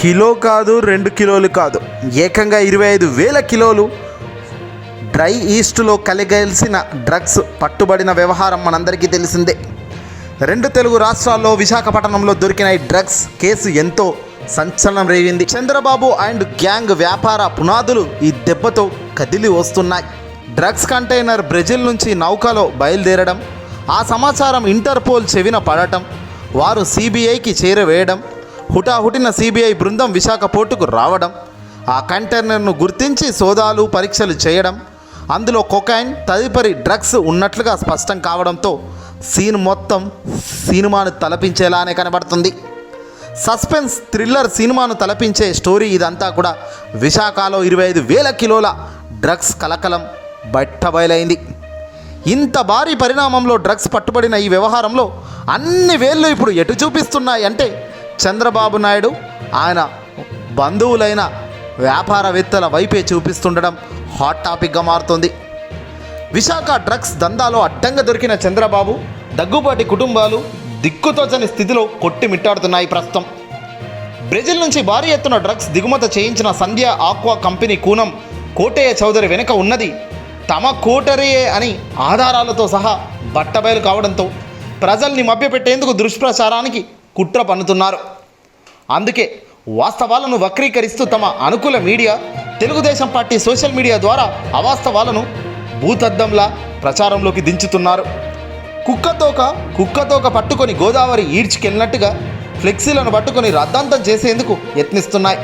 Kilo కాదు రెండు కిలోలు కాదు. ఏకంగా ఇరవై ఐదు వేల కిలోలు. డ్రై ఈస్ట్లో కలిగలిసిన డ్రగ్స్ పట్టుబడిన వ్యవహారం మనందరికీ తెలిసిందే. రెండు తెలుగు రాష్ట్రాల్లో విశాఖపట్నంలో దొరికిన ఈ డ్రగ్స్ కేసు ఎంతో సంచలనం రేగింది చంద్రబాబు అండ్ గ్యాంగ్ వ్యాపార పునాదులు ఈ దెబ్బతో కదిలి వస్తున్నాయి. డ్రగ్స్ కంటైనర్ బ్రెజిల్ నుంచి నౌకలో బయలుదేరడం ఆ సమాచారం ఇంటర్పోల్ చెవిన పడటం వారు సిబిఐకి చేరవేయడం హుటాహుటిన సిబిఐ బృందం విశాఖ పోర్టుకు రావడం ఆ కంటైనర్ను గుర్తించి సోదాలు పరీక్షలు చేయడం అందులో కొకైన్ తదుపరి డ్రగ్స్ ఉన్నట్లుగా స్పష్టం కావడంతో సీన్ మొత్తం సినిమాను తలపించేలానే కనబడుతుంది. సస్పెన్స్ థ్రిల్లర్ సినిమాను తలపించే స్టోరీ ఇదంతా కూడా విశాఖలో ఇరవై ఐదు వేల కిలోల డ్రగ్స్ కలకలం బట్టబయలైంది. ఇంత భారీ పరిణామంలో డ్రగ్స్ పట్టుబడిన ఈ వ్యవహారంలో అన్ని వేళ్ళు ఇప్పుడు ఎటు చూపిస్తున్నాయి అంటే చంద్రబాబు నాయుడు ఆయన బంధువులైన వ్యాపారవేత్తల వైపే చూపిస్తుండడం హాట్ టాపిక్గా మారుతుంది. విశాఖ డ్రగ్స్ దందాలో అడ్డంగా దొరికిన చంద్రబాబు దగ్గుబాటి కుటుంబాలు దిక్కుతోచని స్థితిలో కొట్టిమిట్టాడుతున్నాయి ప్రస్తుతం. బ్రెజిల్ నుంచి భారీ ఎత్తున డ్రగ్స్ దిగుమతి చేయించిన సంధ్య ఆక్వా కంపెనీ కూనం కోటయ్య చౌదరి వెనుక ఉన్నది. తమ కోటరియే అని ఆధారాలతో సహా బట్టబయలు కావడంతో ప్రజల్ని మభ్యపెట్టేందుకు దుష్ప్రచారానికి కుట్ర పన్నుతున్నారు. అందుకే వాస్తవాలను వక్రీకరిస్తూ తమ అనుకూల media Telugudesam party social media ద్వారా అవాస్తవాలను భూతద్దంలా ప్రచారంలోకి దించుతున్నారు. కుక్కతోక కుక్కతోక పట్టుకొని గోదావరి ఈడ్చుకెళ్ళినట్టుగా ఫ్లెక్సీలను పట్టుకొని రద్దాంతం చేసేందుకు యత్నిస్తున్నాయి.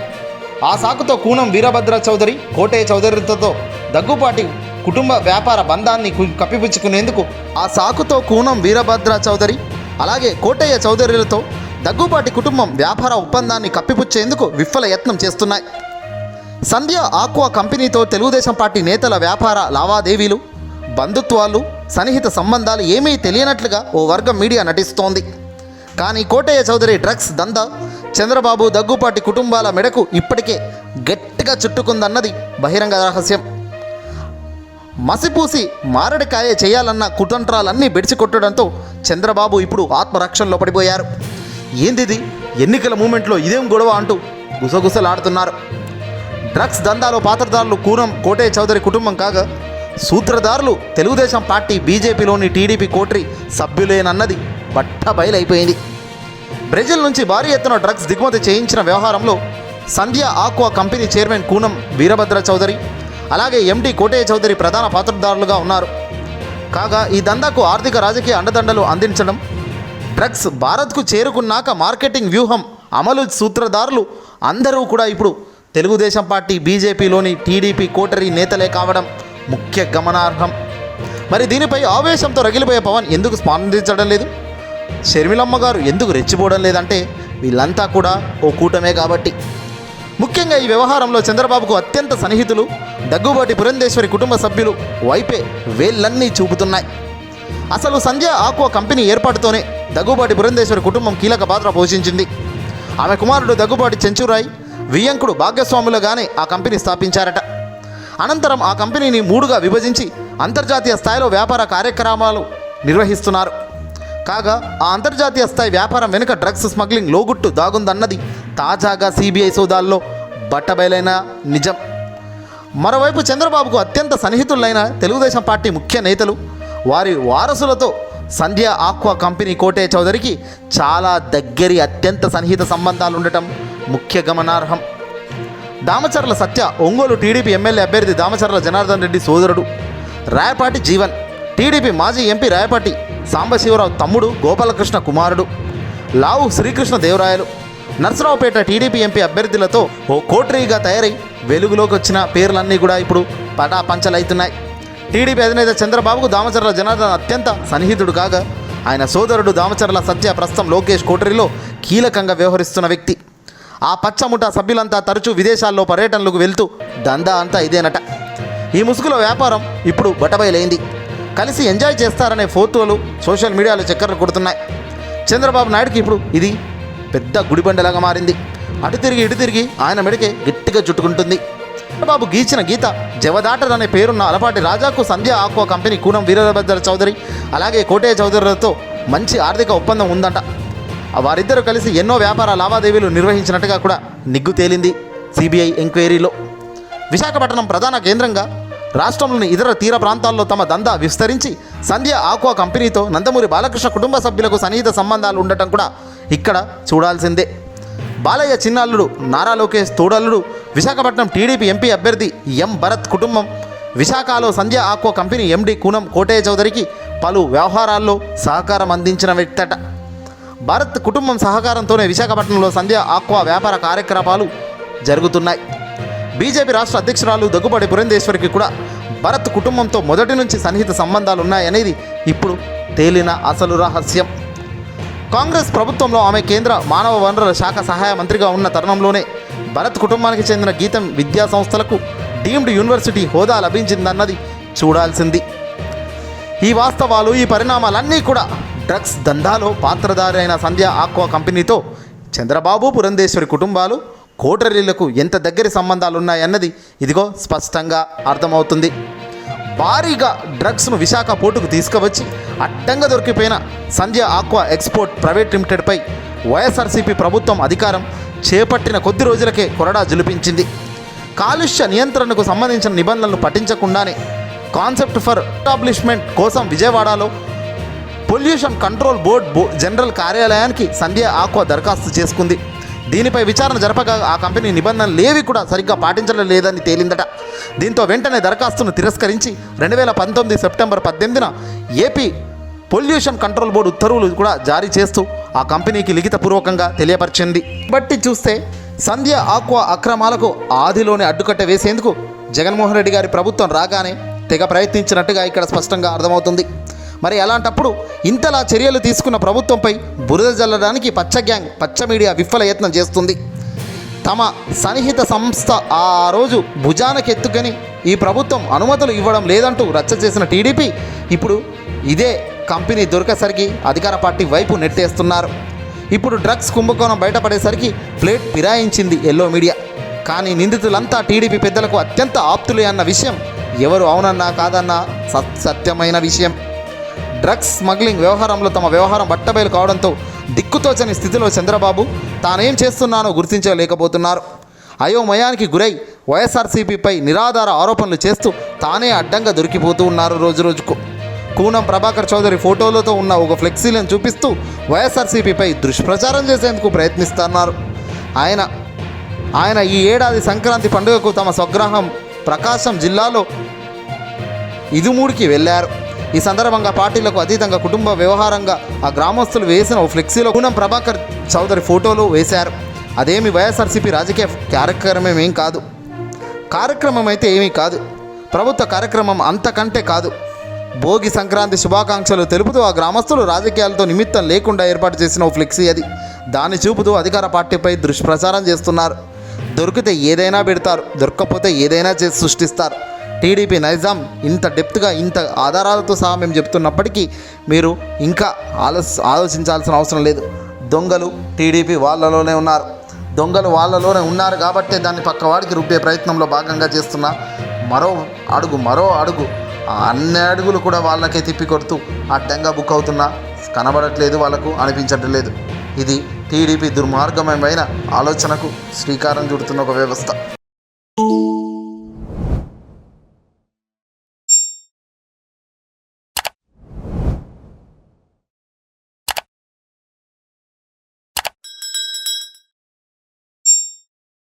ఆ సాకుతో కూనం వీరభద్ర చౌదరి కోటయ్య చౌదరితో దగ్గుపాటి కుటుంబ వ్యాపార బంధాన్ని కప్పిపుచ్చుకునేందుకు ఆ సాకుతో కూనం వీరభద్ర చౌదరి అలాగే కోటయ్య చౌదరిలతో దగ్గుపాటి కుటుంబం వ్యాపార ఒప్పందాన్ని కప్పిపుచ్చేందుకు విఫల యత్నం చేస్తున్నాయి. సంధ్య ఆక్వా కంపెనీతో తెలుగుదేశం పార్టీ నేతల వ్యాపార లావాదేవీలు బంధుత్వాలు సన్నిహిత సంబంధాలు ఏమీ తెలియనట్లుగా ఓ వర్గం మీడియా నటిస్తోంది. కానీ కోటయ్య చౌదరి డ్రగ్స్ దందా చంద్రబాబు దగ్గుపాటి కుటుంబాల మెడకు ఇప్పటికే గట్టిగా చుట్టుకుందన్నది బహిరంగ రహస్యం. మసిపూసి మారడికాయ చేయాలన్న కుతంత్రాలన్నీ బెడిచికొట్టడంతో చంద్రబాబు ఇప్పుడు ఆత్మరక్షణలో పడిపోయారు. ఏందిది? ఎన్నికల మూమెంట్లో ఇదేం గొడవ అంటూ గుసగుసలాడుతున్నారు. డ్రగ్స్ దందాలో పాత్రదారులు కూనం కోటయ్య చౌదరి కుటుంబం కాగా సూత్రధారులు తెలుగుదేశం పార్టీ బీజేపీలోని టీడీపీ కోటరి సభ్యులేనన్నది బట్ట బయలైపోయింది బ్రెజిల్ నుంచి భారీ ఎత్తున డ్రగ్స్ దిగుమతి చేయించిన వ్యవహారంలో Sandhya aqua company chairman Koonam Veerabhadra Chowdary అలాగే ఎండి కోటయ్య చౌదరి ప్రధాన పాత్రదారులుగా ఉన్నారు. కాగా ఈ దందాకు ఆర్థిక రాజకీయ అండదండలు అందించడం డ్రగ్స్ భారత్కు చేరుకున్నాక మార్కెటింగ్ వ్యూహం అమలు సూత్రధారులు అందరూ కూడా ఇప్పుడు తెలుగుదేశం పార్టీ బీజేపీలోని టీడీపీ కోటరీ నేతలే కావడం ముఖ్య గమనార్హం. మరి దీనిపై ఆవేశంతో రగిలిపోయే పవన్ ఎందుకు స్పందించడం లేదు? షర్మిలమ్మ గారు ఎందుకు రెచ్చిపోవడం లేదంటే వీళ్ళంతా కూడా ఓ కూటమే కాబట్టి. ముఖ్యంగా ఈ వ్యవహారంలో చంద్రబాబుకు అత్యంత సన్నిహితులు దగ్గుబాటి పురంధేశ్వరి కుటుంబ సభ్యులు వైపే వేళ్ళన్నీ చూపుతున్నాయి. అసలు సంజయ్ ఆక్వా కంపెనీ ఏర్పాటుతోనే దగ్గుబాటి పురంధేశ్వరి కుటుంబం కీలక పాత్ర పోషించింది. ఆమె కుమారుడు దగ్గుబాటి చెంచురాయ్ వియ్యంకుడు భాగస్వాములుగానే ఆ కంపెనీ స్థాపించారట. అనంతరం ఆ కంపెనీని మూడుగా విభజించి అంతర్జాతీయ స్థాయిలో వ్యాపార కార్యక్రమాలు నిర్వహిస్తున్నారు. కాగా ఆ అంతర్జాతీయ స్థాయి వ్యాపారం వెనుక డ్రగ్స్ స్మగ్లింగ్ లోగుట్టు దాగుందన్నది తాజాగా సిబిఐ సోదాల్లో బట్టబయలైన నిజం. మరోవైపు చంద్రబాబుకు అత్యంత సన్నిహితులైన తెలుగుదేశం పార్టీ ముఖ్య నేతలు వారి వారసులతో సంధ్య ఆక్వా కంపెనీ కోటే చౌదరికి చాలా దగ్గరి అత్యంత సన్నిహిత సంబంధాలు ఉండటం ముఖ్య గమనార్హం. దామచర్ల సత్య ఒంగోలు టీడీపీ ఎమ్మెల్యే అభ్యర్థి దామచర్ల జనార్దన్ రెడ్డి సోదరుడు. రాయపాటి జీవన్ టీడీపీ మాజీ ఎంపీ రాయపాటి సాంబశివరావు తమ్ముడు గోపాలకృష్ణ కుమారుడు. లావు శ్రీకృష్ణ దేవరాయలు నర్సరావుపేట టీడీపీ ఎంపీ అభ్యర్థులతో ఓ కోటరీగా తయారై వెలుగులోకి వచ్చిన పేర్లన్నీ కూడా ఇప్పుడు పటాపంచలవుతున్నాయి. టీడీపీ అధినేత చంద్రబాబుకు దామచర్ల జనార్దన్ అత్యంత సన్నిహితుడు కాగా ఆయన సోదరుడు దామచర్ల సత్య ప్రస్తుతం లోకేష్ కోటరీలో కీలకంగా వ్యవహరిస్తున్న వ్యక్తి. ఆ పచ్చముఠ సభ్యులంతా తరచూ విదేశాల్లో పర్యటనలకు వెళ్తూ దందా అంతా ఇదేనట. ఈ ముసుగులో వ్యాపారం ఇప్పుడు బటబయలైంది. కలిసి ఎంజాయ్ చేస్తారనే ఫోటోలు సోషల్ మీడియాలో చక్కర్లు కొడుతున్నాయి. చంద్రబాబు నాయుడుకి ఇప్పుడు ఇది పెద్ద గుడిబండలాగా మారింది. అటు తిరిగి ఇటు తిరిగి ఆయన మెడకే గట్టిగా చుట్టుకుంటుంది. బాబు గీచిన గీత జవదాటర్ అనే పేరున్న అలపాటి రాజాకు సంధ్య ఆక్వా కంపెనీ కూనం వీరభద్ర చౌదరి అలాగే కోటయ్య చౌదరులతో మంచి ఆర్థిక ఒప్పందం ఉందంట. వారిద్దరూ కలిసి ఎన్నో వ్యాపార లావాదేవీలు నిర్వహించినట్టుగా కూడా నిగ్గు తేలింది సిబిఐ ఎంక్వైరీలో. విశాఖపట్నం ప్రధాన కేంద్రంగా రాష్ట్రంలోని ఇతర తీర ప్రాంతాల్లో తమ దందా విస్తరించి సంధ్య ఆక్వా కంపెనీతో నందమూరి బాలకృష్ణ కుటుంబ సభ్యులకు సన్నిహిత సంబంధాలు ఉండటం కూడా ఇక్కడ చూడాల్సిందే. బాలయ్య చిన్నల్లుడు నారా లోకేష్ తోడల్లుడు విశాఖపట్నం టీడీపీ ఎంపీ అభ్యర్థి ఎం భరత్ కుటుంబం. విశాఖలో Sandhya aqua company MD Koonam Kotaiah చౌదరికి పలు వ్యవహారాల్లో సహకారం అందించిన వ్యక్తట. భారత్ కుటుంబం సహకారంతోనే విశాఖపట్నంలో సంధ్య ఆక్వా వ్యాపార కార్యకలాపాలు జరుగుతున్నాయి. బీజేపీ రాష్ట్ర అధ్యక్షురాలు దగ్గుబాటి పురంధేశ్వరికి కూడా భరత్ కుటుంబంతో మొదటి నుంచి సన్నిహిత సంబంధాలు ఉన్నాయనేది ఇప్పుడు తేలిన అసలు రహస్యం. కాంగ్రెస్ ప్రభుత్వంలో ఆమె కేంద్ర మానవ వనరుల శాఖ సహాయ మంత్రిగా ఉన్న తరుణంలోనే భరత్ కుటుంబానికి చెందిన గీతం విద్యా సంస్థలకు డీమ్డ్ యూనివర్సిటీ హోదా లభించిందన్నది చూడాల్సింది. ఈ వాస్తవాలు ఈ పరిణామాలన్నీ కూడా డ్రగ్స్ దందాలో పాత్రధారి అయిన సంధ్య ఆక్వా కంపెనీతో చంద్రబాబు పురంధేశ్వరి కుటుంబాలు కోటరీలకు ఎంత దగ్గరి సంబంధాలున్నాయన్నది ఇదిగో స్పష్టంగా అర్థమవుతుంది. భారీగా డ్రగ్స్ను విశాఖ పోర్టుకు తీసుకువచ్చి అడ్డంగా దొరికిపోయిన సంధ్య ఆక్వా ఎక్స్పోర్ట్ ప్రైవేట్ లిమిటెడ్పై వైఎస్ఆర్సీపీ ప్రభుత్వం అధికారం చేపట్టిన కొద్ది రోజులకే కొరడా జులిపించింది. కాలుష్య నియంత్రణకు సంబంధించిన నిబంధనలను పఠించకుండానే కాన్సెప్ట్ ఫర్ ఎస్టాబ్లిష్మెంట్ కోసం విజయవాడలో పొల్యూషన్ కంట్రోల్ బోర్డ్ బో జనరల్ కార్యాలయానికి సంధ్య ఆక్వా దరఖాస్తు చేసుకుంది. దీనిపై విచారణ జరపగా ఆ కంపెనీ నిబంధనలు ఏవి కూడా సరిగ్గా పాటించడం లేదని తేలిందట. దీంతో వెంటనే దరఖాస్తును తిరస్కరించి రెండు వేల పంతొమ్మిది సెప్టెంబర్ పద్దెనిమిదిన ఏపీ పొల్యూషన్ కంట్రోల్ బోర్డు ఉత్తర్వులు కూడా జారీ చేస్తూ ఆ కంపెనీకి లిఖితపూర్వకంగా తెలియపరిచింది. బట్టి చూస్తే సంధ్య ఆక్వా అక్రమాలకు ఆదిలోనే అడ్డుకట్ట వేసేందుకు జగన్మోహన్ రెడ్డి గారి ప్రభుత్వం రాగానే తెగ ప్రయత్నించినట్టుగా ఇక్కడ స్పష్టంగా అర్థమవుతుంది. మరి అలాంటప్పుడు ఇంతలా చర్యలు తీసుకున్న ప్రభుత్వంపై బురద జల్లడానికి పచ్చ గ్యాంగ్ పచ్చ మీడియా విఫల యత్నం చేస్తుంది. తమ సన్నిహిత సంస్థ ఆ రోజు భుజానకెత్తుకొని ఈ ప్రభుత్వం అనుమతులు ఇవ్వడం లేదంటూ రచ్చ చేసిన టీడీపీ ఇప్పుడు ఇదే కంపెనీ దొరికేసరికి అధికార పార్టీ వైపు నెట్టేస్తున్నారు. ఇప్పుడు డ్రగ్స్ కుంభకోణం బయటపడేసరికి ప్లేట్ ఫిరాయించింది ఎల్లో మీడియా. కానీ నిందితులంతా టీడీపీ పెద్దలకు అత్యంత ఆప్తులే అన్న విషయం ఎవరు అవునన్నా కాదన్నా సత్ సత్యమైన విషయం. డ్రగ్స్ స్మగ్లింగ్ వ్యవహారంలో తమ వ్యవహారం బట్టబయలు కావడంతో దిక్కుతోచని స్థితిలో చంద్రబాబు తానేం చేస్తున్నానో గుర్తించలేకపోతున్నారు. అయోమయానికి గురై వైఎస్ఆర్సీపీపై నిరాధార ఆరోపణలు చేస్తూ తానే అడ్డంగా దొరికిపోతూ ఉన్నారు రోజు రోజుకు కూనం ప్రభాకర్ చౌదరి ఫోటోలతో ఉన్న ఒక ఫ్లెక్సీలను చూపిస్తూ వైఎస్ఆర్సీపీపై దుష్ప్రచారం చేసేందుకు ప్రయత్నిస్తున్నారు. ఆయన ఆయన ఈ ఏడాది సంక్రాంతి పండుగకు తమ స్వగ్రహం ప్రకాశం జిల్లాలో ఇదుమూడికి వెళ్ళారు. ఈ సందర్భంగా పార్టీలకు అతీతంగా కుటుంబ వ్యవహారంగా ఆ గ్రామస్తులు వేసిన ఓ ఫ్లెక్సీలో పూనం ప్రభాకర్ చౌదరి ఫోటోలు వేశారు. అదేమి వైఎస్ఆర్సీపీ రాజకీయ కార్యక్రమం ఏం కాదు. కార్యక్రమం అయితే ఏమీ కాదు. ప్రభుత్వ కార్యక్రమం అంతకంటే కాదు. భోగి సంక్రాంతి శుభాకాంక్షలు తెలుపుతూ ఆ గ్రామస్తులు రాజకీయాలతో నిమిత్తం లేకుండా ఏర్పాటు చేసిన ఓ ఫ్లెక్సీ అది. దాన్ని చూపుతూ అధికార పార్టీపై దుష్ప్రచారం చేస్తున్నారు. దొరికితే ఏదైనా పెడతారు. దొరకకపోతే ఏదైనా చేసి సృష్టిస్తారు. టీడీపీ నైజాం ఇంత డెప్త్గా ఇంత ఆధారాలతో సహా మేము చెప్తున్నప్పటికీ మీరు ఇంకా ఆలోచ ఆలోచించాల్సిన అవసరం లేదు. దొంగలు టీడీపీ వాళ్ళలోనే ఉన్నారు. దొంగలు వాళ్ళలోనే ఉన్నారు కాబట్టే దాన్ని పక్కవాడికి రుబ్బే ప్రయత్నంలో భాగంగా చేస్తున్న మరో అడుగు మరో అడుగు. అన్ని అడుగులు కూడా వాళ్ళకే తిప్పి కొడుతూ అడ్డంగా బుక్ అవుతున్నా కనబడట్లేదు వాళ్ళకు అనిపించట్లేదు. ఇది టీడీపీ దుర్మార్గమైన ఆలోచనకు శ్రీకారం చుడుతున్న ఒక వ్యవస్థ.